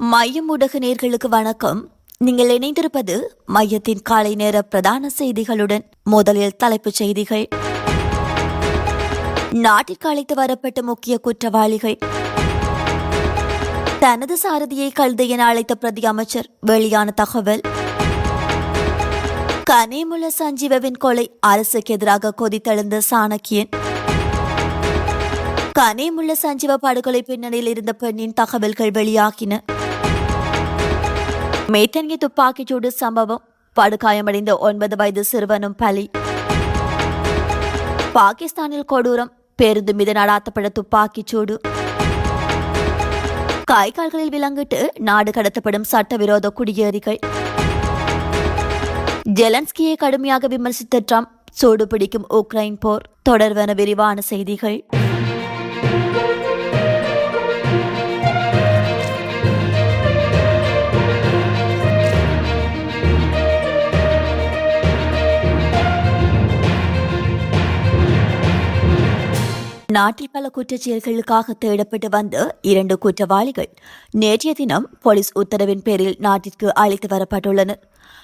மையம் ஊடக நேர்களுக்கு வணக்கம். நீங்கள் இணைந்திருப்பது மையத்தின் காலை நேர பிரதான செய்திகளுடன் முதலில் தலைப்புச் செய்திகள். நாட்டிற்கு அழைத்து வரப்பட்ட முக்கிய குற்றவாளிகள். தனது சாரதியை கழுது என அழைத்த பிரதி அமைச்சர் வெளியான தகவல். கனேமுள்ள சஞ்சீவவின் கொலை அரசுக்கு எதிராக கொதித்தெழுந்த சாணக்கியன். கனேமுள்ள சஞ்சீவ படுகொலை பின்னணியில் இருந்த பெண்ணின் தகவல்கள் வெளியாகின. மேத்தன்கி துப்பாக்கிச்சூடு சம்பவம். படுகாயமடைந்த ஒன்பது வயது சிறுவனும் பலி. பாகிஸ்தானில் கொடூரம். பேருந்து மீது நடாத்தப்பட்ட துப்பாக்கிச்சூடு. கை கால்களில் விலங்கிட்டு நாடு கடத்தப்படும் சட்டவிரோத குடியேறிகள். ஜெலன்ஸ்கியை கடுமையாக விமர்சித்த ட்ரம்ப் சூடு பிடிக்கும் உக்ரைன் போர் தொடர்வன விரிவான செய்திகள். நாட்டில் பல குற்றச் செயல்களுக்காக தேடப்பட்டு வந்த இரண்டு குற்றவாளிகள் நேற்றைய தினம் போலீஸ் உத்தரவின் பேரில் நாட்டிற்கு அழைத்து வரப்பட்டுள்ளனர்.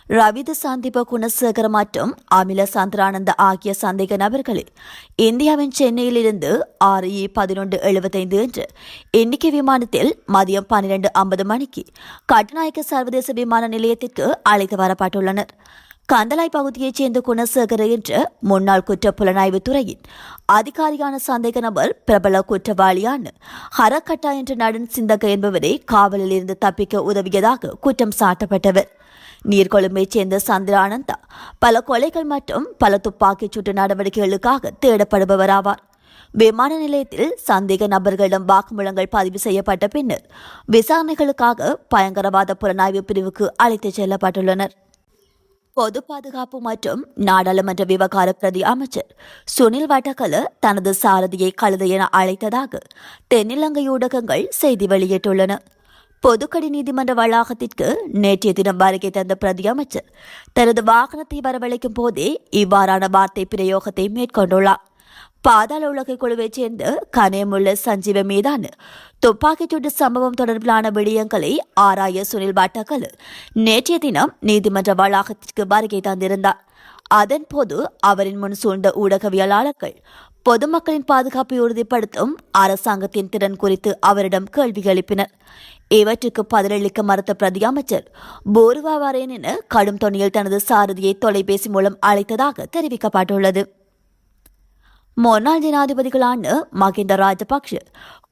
ரவித சந்தீப குணசேகர் மற்றும் அமில சந்திரானந்த ஆகிய சந்தேக நபர்களில் இந்தியாவின் சென்னையிலிருந்து ஆறு இ பதினொன்று எழுபத்தைந்து என்று எண்ணிக்கை விமானத்தில் மதியம் பன்னிரண்டு ஐம்பது மணிக்கு கட்டுநாயக்க சர்வதேச விமான நிலையத்திற்கு அழைத்து வரப்பட்டுள்ளனர். கந்தலாய் பகுதியைச் சேர்ந்த குணசேகர என்ற முன்னாள் குற்ற புலனாய்வு துறையின் அதிகாரியான சந்தேக நபர் பிரபல குற்றவாளியான ஹரக்கட்டா என்ற நடன் சிந்தக என்பவரை காவலில் இருந்து தப்பிக்க உதவியதாக குற்றம் சாட்டப்பட்டவர். நீர்கொழும்பைச் சேர்ந்த சந்திரானந்தா பல கொலைகள் மற்றும் பல துப்பாக்கிச் சூட்டு நடவடிக்கைகளுக்காக தேடப்படுபவர் ஆவார் விமான நிலையத்தில் சந்தேக நபர்களிடம் வாக்குமூலங்கள் பதிவு செய்யப்பட்ட பின்னர் விசாரணைகளுக்காக பயங்கரவாத புலனாய்வு பிரிவுக்கு அழைத்துச் செல்லப்பட்டுள்ளனர். பொது பாதுகாப்பு மற்றும் நாடாளுமன்ற விவகார பிரதி அமைச்சர் சுனில் வட்டக்கல தனது சாரதியை கழுது என அழைத்ததாக தென்னிலங்கை ஊடகங்கள் செய்தி வெளியிட்டுள்ளன. பொதுக்கடி நீதிமன்ற வளாகத்திற்கு நேற்றைய தினம் வருகை தந்த பிரதி அமைச்சர் தனது வாகனத்தை வரவழைக்கும் போதே இவ்வாறான வார்த்தை பிரயோகத்தை மேற்கொண்டுள்ளார். பாதாள உலக குழுவைச் சேர்ந்த கனேமுள்ள சஞ்சீவ மீதான துப்பாக்கிச்சூட்டு சம்பவம் தொடர்பிலான விடயங்களை ஆராய சுனில் வட்டக்கல் நேற்றைய தினம் நீதிமன்ற வளாகத்திற்கு வருகை தந்திருந்தார். அதன்போது அவரின் முன் சூழ்ந்த ஊடகவியலாளர்கள் பொதுமக்களின் பாதுகாப்பை உறுதிப்படுத்தும் அரசாங்கத்தின் திறன் குறித்து அவரிடம் கேள்வி எழுப்பினர். இவற்றுக்கு பதிலளிக்க மறுத்த பிரதி அமைச்சர் போருவா வரேன் என கடும் தொனியில் தனது சாரதியை தொலைபேசி மூலம் அழைத்ததாக தெரிவிக்கப்பட்டுள்ளது. முன்னாள் ஜனாதிபதிகளான மகிந்த ராஜபக்ஷ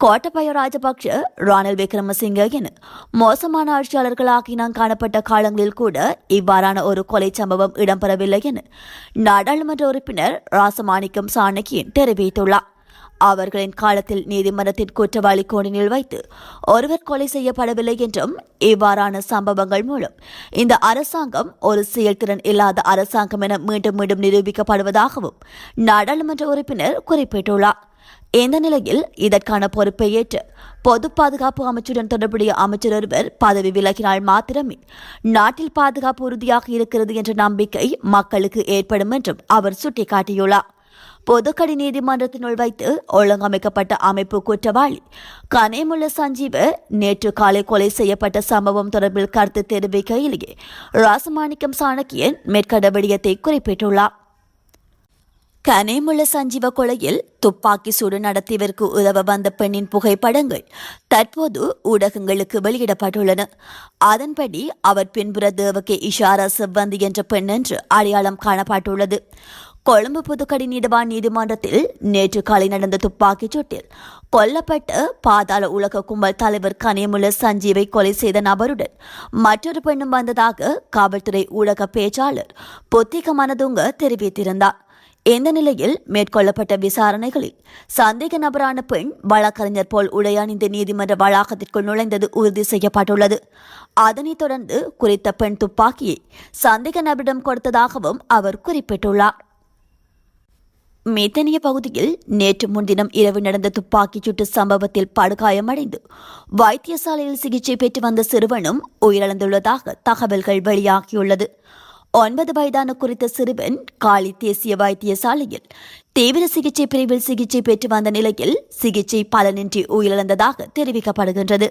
கோட்டபய ராஜபக்ஷ ராணல் விக்ரமசிங்க என மோசமான ஆட்சியாளர்களாக இனம் காணப்பட்ட காலங்களில் கூட இவ்வாறான ஒரு கொலை சம்பவம் இடம்பெறவில்லை என நாடாளுமன்ற உறுப்பினர் ராசமாணிக்கம் சாணக்கியன் தெரிவித்துள்ளார். அவர்களின் காலத்தில் நீதிமன்றத்தின் குற்றவாளி கோணினில் வைத்து ஒருவர் கொலை செய்யப்படவில்லை என்றும் இவ்வாறான சம்பவங்கள் மூலம் இந்த அரசாங்கம் ஒரு செயல்திறன் இல்லாத அரசாங்கம் என மீண்டும் மீண்டும் நிரூபிக்கப்படுவதாகவும் நாடாளுமன்ற உறுப்பினர் குறிப்பிட்டுள்ளார். இந்த நிலையில் இதற்கான பொறுப்பை ஏற்று பொது பாதுகாப்பு அமைச்சுடன் தொடர்புடைய அமைச்சர் ஒருவர் பதவி விலகினால் மாத்திரமே நாட்டில் பாதுகாப்பு உறுதியாக இருக்கிறது என்ற நம்பிக்கை மக்களுக்கு ஏற்படும் என்றும் அவர் சுட்டிக்காட்டியுள்ளார். பொதுக்கடி நீதிமன்றத்தினுள் வைத்து ஒழுங்கமைக்கப்பட்ட அமைப்பு குற்றவாளி. கனேமுள்ள சஞ்சீவ நேற்று காலை கொலை செய்யப்பட்ட சம்பவம் தொடர்பில் கருத்து தெரிவிக்கையிலேயே ராசமாணிக்கம் சாணக்கியன் மேற்கண்ட விடயத்தை குறிப்பிட்டுள்ளார். கனேமுள்ள சஞ்சீவ கொலையில் துப்பாக்கி சூடு நடத்தியவருக்கு உதவ வந்த பெண்ணின் புகைப்படங்கள் தற்போது ஊடகங்களுக்கு வெளியிடப்பட்டுள்ளன. அதன்படி அவர் பின்புற தேவகே இஷாரா செவ்வந்தி என்ற பெண் என்று அடையாளம் காணப்பட்டுள்ளது. கொழும்பு புதுக்கடி நீதவான் நீதிமன்றத்தில் நேற்று காலை நடந்த துப்பாக்கிச் சூட்டில் கொல்லப்பட்ட பாதாள உலக கும்பல் தலைவர் கனியமுள்ள சஞ்சீவை கொலை செய்த நபருடன் மற்றொரு பெண்ணும் வந்ததாக காவல்துறை ஊடக பேச்சாளர் பொத்திக மனதுங்க தெரிவித்திருந்தார். இந்த நிலையில் மேற்கொள்ளப்பட்ட விசாரணைகளில் சந்தேக நபரான பெண் வழக்கறிஞர் போல் உடையணிந்த நீதிமன்ற வளாகத்திற்குள் நுழைந்தது உறுதி செய்யப்பட்டுள்ளது. அதனைத் தொடர்ந்து குறித்த பெண் துப்பாக்கியை சந்தேக நபரிடம் கொடுத்ததாகவும் அவர் குறிப்பிட்டுள்ளார். மேத்தனிய பகுதியில் நேற்று முன்தினம் இரவு நடந்த துப்பாக்கிச் சூட்டு சம்பவத்தில் படுகாயமடைந்து வைத்தியசாலையில் சிகிச்சை பெற்று வந்த சிறுவனும் உயிரிழந்துள்ளதாக தகவல்கள் வெளியாகியுள்ளது. ஒன்பது வயதான குறித்த சிறுவன் காலி தேசிய வைத்தியசாலையில் தீவிர சிகிச்சை பிரிவில் சிகிச்சை பெற்று வந்த நிலையில் சிகிச்சை பலனின்றி உயிரிழந்ததாக தெரிவிக்கப்படுகின்றது.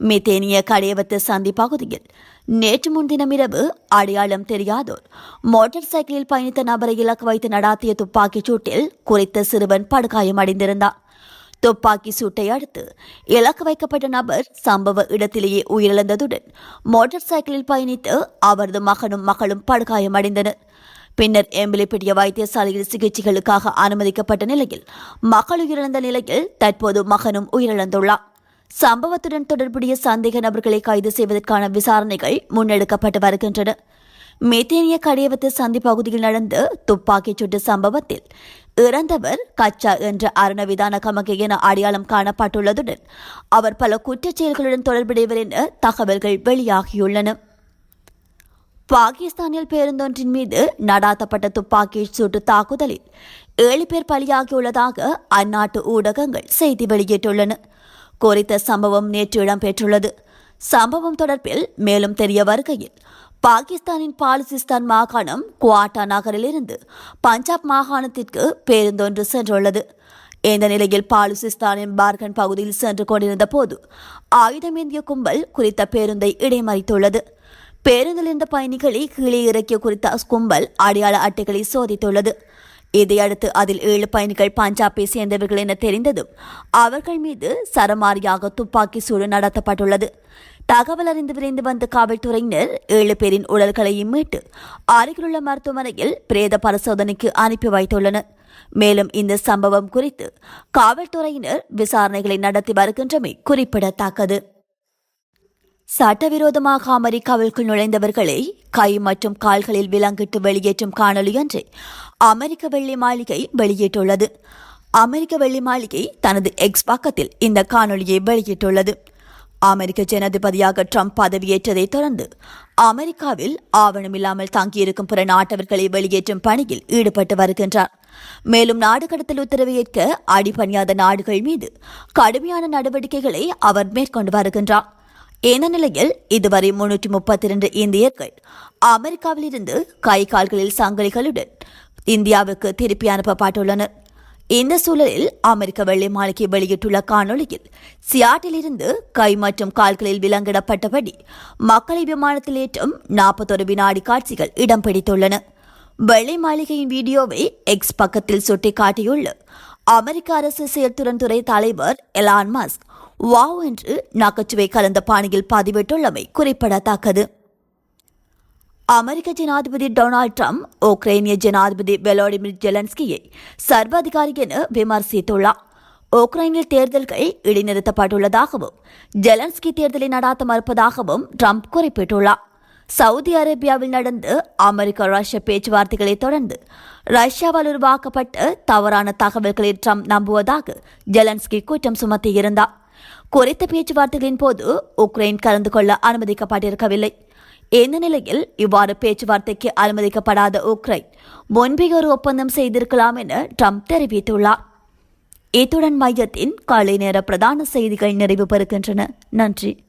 மித்தேனிய கடையவத்து சந்தி பகுதியில். நேற்று முன்தினம் இரவு அடையாளம் தெரியாதோர். மோட்டார் சைக்கிளில் பயணித்த நபரை இலக்கு வைத்து நடாத்திய துப்பாக்கிச் சூட்டில் குறித்த சிறுவன் படுகாயமடைந்திருந்தார் துப்பாக்கி சூட்டை அடுத்து இலக்கு வைக்கப்பட்ட நபர் சம்பவ இடத்திலேயே உயிரிழந்ததுடன் மோட்டார் சைக்கிளில் பயணித்து அவரது மகனும் மகளும் படுகாயமடைந்தனர் பின்னர் எம்பிலிப்பிட்டிய வைத்தியசாலையில் சிகிச்சைகளுக்காக அனுமதிக்கப்பட்ட நிலையில் மகள் உயிரிழந்த நிலையில் தற்போது மகனும் உயிரிழந்துள்ளார். சம்பவத்துடன் தொடர்புடைய சந்தேக நபர்களை கைது செய்வதற்கான விசாரணைகள் முன்னெடுக்கப்பட்டு வருகின்றன. மெத்தேனிய கடையவத்து சந்தி பகுதியில் நடந்த துப்பாக்கிச் சூட்டு சம்பவத்தில் இறந்தவர் கச்சா என்ற அரணவிதான கமகை என அடையாளம் காணப்பட்டுள்ளதுடன் அவர் பல குற்றச் செயல்களுடன் தொடர்புடையவர் என தகவல்கள் வெளியாகியுள்ளன. பாகிஸ்தானில் பேருந்தொன்றின் மீது நடாத்தப்பட்ட துப்பாக்கி சூட்டு தாக்குதலில் ஏழு பேர் பலியாகியுள்ளதாக அந்நாட்டு ஊடகங்கள் செய்தி வெளியிட்டுள்ளன. குறித்த சம்பவம் நேற்று இடம்பெற்றுள்ளது. சம்பவம் தொடர்பில் மேலும் தெரிய வருகையில் பாகிஸ்தானின் பாலிசிஸ்தான் மாகாணம் குவாட்டா நகரிலிருந்து பஞ்சாப் மாகாணத்திற்கு பேருந்தொன்று சென்றுள்ளது. இந்த நிலையில் பாலுசிஸ்தானின் பார்கன் பகுதியில் சென்று கொண்டிருந்த போது ஆயுதமேந்திய கும்பல் குறித்த பேருந்தை இடைமறித்துள்ளது. பேருந்தில் இருந்த பயணிகளை கீழே இறக்கிய குறித்த கும்பல் அடையாள அட்டைகளை சோதித்துள்ளது. இதையடுத்து அதில் ஏழு பயணிகள் பஞ்சாபை சேர்ந்தவர்கள் என தெரிந்ததும் அவர்கள் மீது சரமாரியாக துப்பாக்கி சூடு நடத்தப்பட்டுள்ளது. தகவல் அறிந்து விரைந்து வந்த காவல்துறையினர் ஏழு பேரின் உடல்களையும் மீட்டு அருகிலுள்ள மருத்துவமனையில் பிரேத பரிசோதனைக்கு அனுப்பி வைத்துள்ளனர். மேலும் இந்த சம்பவம் குறித்து காவல்துறையினர் விசாரணைகளை நடத்தி வருகின்றமை குறிப்பிடத்தக்கது. சட்டவிரோதமாக அமெரிக்காவிற்குள் நுழைந்தவர்களை கை மற்றும் கால்களில் விலங்கிட்டு வெளியேற்றும் காணொலி ஒன்றை அமெரிக்க வெள்ளி மாளிகை வெளியிட்டுள்ளது. அமெரிக்க வெள்ளி மாளிகை தனது எக்ஸ் பக்கத்தில் இந்த காணொலியை வெளியிட்டுள்ளது. அமெரிக்க ஜனாதிபதியாக ட்ரம்ப் பதவியேற்றதைத் தொடர்ந்து அமெரிக்காவில் ஆவணமில்லாமல் தங்கியிருக்கும் பிற நாட்டவர்களை வெளியேற்றும் பணியில் ஈடுபட்டு வருகின்றார். மேலும் நாடு கடத்தல் உத்தரவை ஏற்க அடிபணியாத நாடுகள் மீது கடுமையான நடவடிக்கைகளை அவர் மேற்கொண்டு வருகின்றார். இந்த நிலையில் இதுவரை முன்னூற்றி முப்பத்தி இரண்டு இந்தியர்கள் அமெரிக்காவிலிருந்து கை கால்களில் சங்கிலிகளுடன் இந்தியாவுக்கு திருப்பி அனுப்பப்பட்டுள்ளனர் இந்த சூழலில் அமெரிக்க வெள்ளை மாளிகை வெளியிட்டுள்ள காணொலியில் சியாட்டிலிருந்து கை மற்றும் கால்களில் விலங்கிடப்பட்டபடி மக்களை விமானத்தில் ஏற்றும் நாற்பத்தொரு வினாடி காட்சிகள் இடம் பிடித்துள்ளன. வெள்ளை மாளிகையின் வீடியோவை எக்ஸ் பக்கத்தில் சுட்டிக்காட்டியுள்ள அமெரிக்க அரசு செயல்திறன் துறை தலைவர் எலான் மாஸ்க் வாவ் என்று நகைச்சுவை கலந்த பாணியில் பதிவிட்டுள்ளமை குறிப்பிடத்தக்கது. அமெரிக்க ஜனாதிபதி டொனால்ட் ட்ரம்ப் உக்ரைனிய ஜனாதிபதி வெலோடிமிர் ஜெலன்ஸ்கியை சர்வாதிகாரி என விமர்சித்துள்ளார். உக்ரைனில் தேர்தல்கள் இடைநிறுத்தப்பட்டுள்ளதாகவும் ஜெலன்ஸ்கி தேர்தலை நடாத்த மறுப்பதாகவும் ட்ரம்ப் குறிப்பிட்டுள்ளார். சவுதி அரேபியாவில் நடந்து அமெரிக்க ரஷ்ய பேச்சுவார்த்தைகளை தொடர்ந்து ரஷ்யாவால் உருவாக்கப்பட்ட தவறான தகவல்களை ட்ரம்ப் நம்புவதாக ஜெலன்ஸ்கி குற்றம் சுமத்தியிருந்தார். குறித்த பேச்சுவார்த்தைகளின் போது உக்ரைன் கலந்து கொள்ள அனுமதிக்கப்பட்டிருக்கவில்லை. இந்த நிலையில் இவ்வாறு பேச்சுவார்த்தைக்கு அனுமதிக்கப்படாத உக்ரைன் முன்பே ஒரு ஒப்பந்தம் செய்திருக்கலாம் என ட்ரம்ப் தெரிவித்துள்ளார். இத்துடன் மையத்தின் காலை நேர பிரதான செய்திகள் நிறைவு பெறுகின்றன. நன்றி.